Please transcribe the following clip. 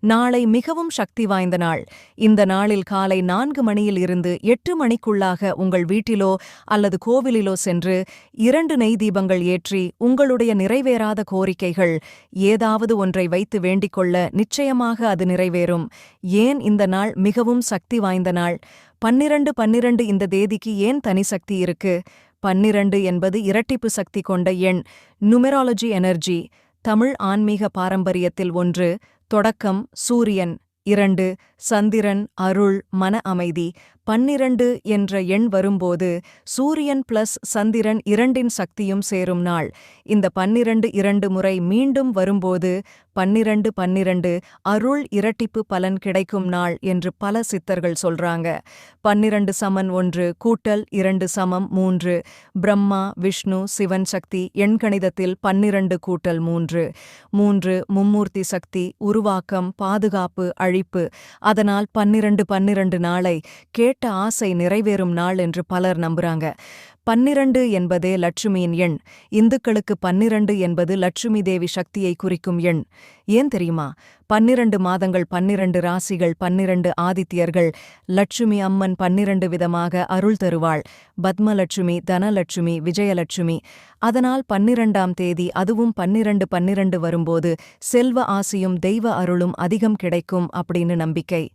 நாளை மிகவும் சக்தி வாய்ந்த நாள். இந்த நாளில் காலை நான்கு மணியில் இருந்து எட்டு மணிக்குள்ளாக உங்கள் வீட்டிலோ அல்லது கோவிலிலோ சென்று இரண்டு நெய் தீபங்கள் ஏற்றி உங்களுடைய நிறைவேறாத கோரிக்கைகள் ஏதாவது ஒன்றை வைத்து வேண்டிக் கொள்ள நிச்சயமாக அது நிறைவேறும். ஏன் இந்த நாள் மிகவும் சக்தி வாய்ந்த நாள்? பன்னிரண்டு பன்னிரண்டு இந்த தேதிக்கு ஏன் தனி சக்தி இருக்கு? பன்னிரண்டு என்பது இரட்டிப்பு சக்தி கொண்ட எண். நுமெராலஜி எனர்ஜி. தமிழ் ஆன்மீக பாரம்பரியத்தில் ஒன்று. தொடக்கம் சூரியன் இரண்டு சந்திரன் அருள் மன அமைதி பன்னிரண்டு என்ற எண் வரும்போது சூரியன் பிளஸ் சந்திரன் இரண்டின் சக்தியும் சேரும் நாள். இந்த பன்னிரண்டு இரண்டு முறை மீண்டும் வரும்போது பன்னிரண்டு பன்னிரண்டு அருள் இரட்டிப்பு பலன் கிடைக்கும் நாள் என்று பல சித்தர்கள் சொல்றாங்க. பன்னிரண்டு சமன் ஒன்று கூட்டல் இரண்டு சமம் மூன்று பிரம்மா விஷ்ணு சிவன் சக்தி எண்கணிதத்தில் பன்னிரண்டு கூட்டல் மூன்று. மூன்று மும்மூர்த்தி சக்தி உருவாக்கம் பாதுகாப்பு அழிப்பு அதனால் பன்னிரண்டு பன்னிரண்டு நாளை கேட்ட ஆசை நிறைவேறும் நாள் என்று பலர் நம்புறாங்க. பன்னிரண்டு என்பதே லட்சுமியின் எண். இந்துக்களுக்கு பன்னிரண்டு என்பது லட்சுமி தேவி சக்தியை குறிக்கும் எண். ஏன் தெரியுமா? பன்னிரண்டு மாதங்கள் பன்னிரண்டு ராசிகள் பன்னிரண்டு ஆதித்யர்கள். லட்சுமி அம்மன் பன்னிரண்டு விதமாக அருள் தருவாள். பத்மலட்சுமி தனலட்சுமி விஜயலட்சுமி. அதனால் பன்னிரண்டாம் தேதி அதுவும் பன்னிரண்டு பன்னிரண்டு வரும்போது செல்வ ஆசியும் தெய்வ அருளும் அதிகம் கிடைக்கும் அப்படின்னு நம்பிக்கை.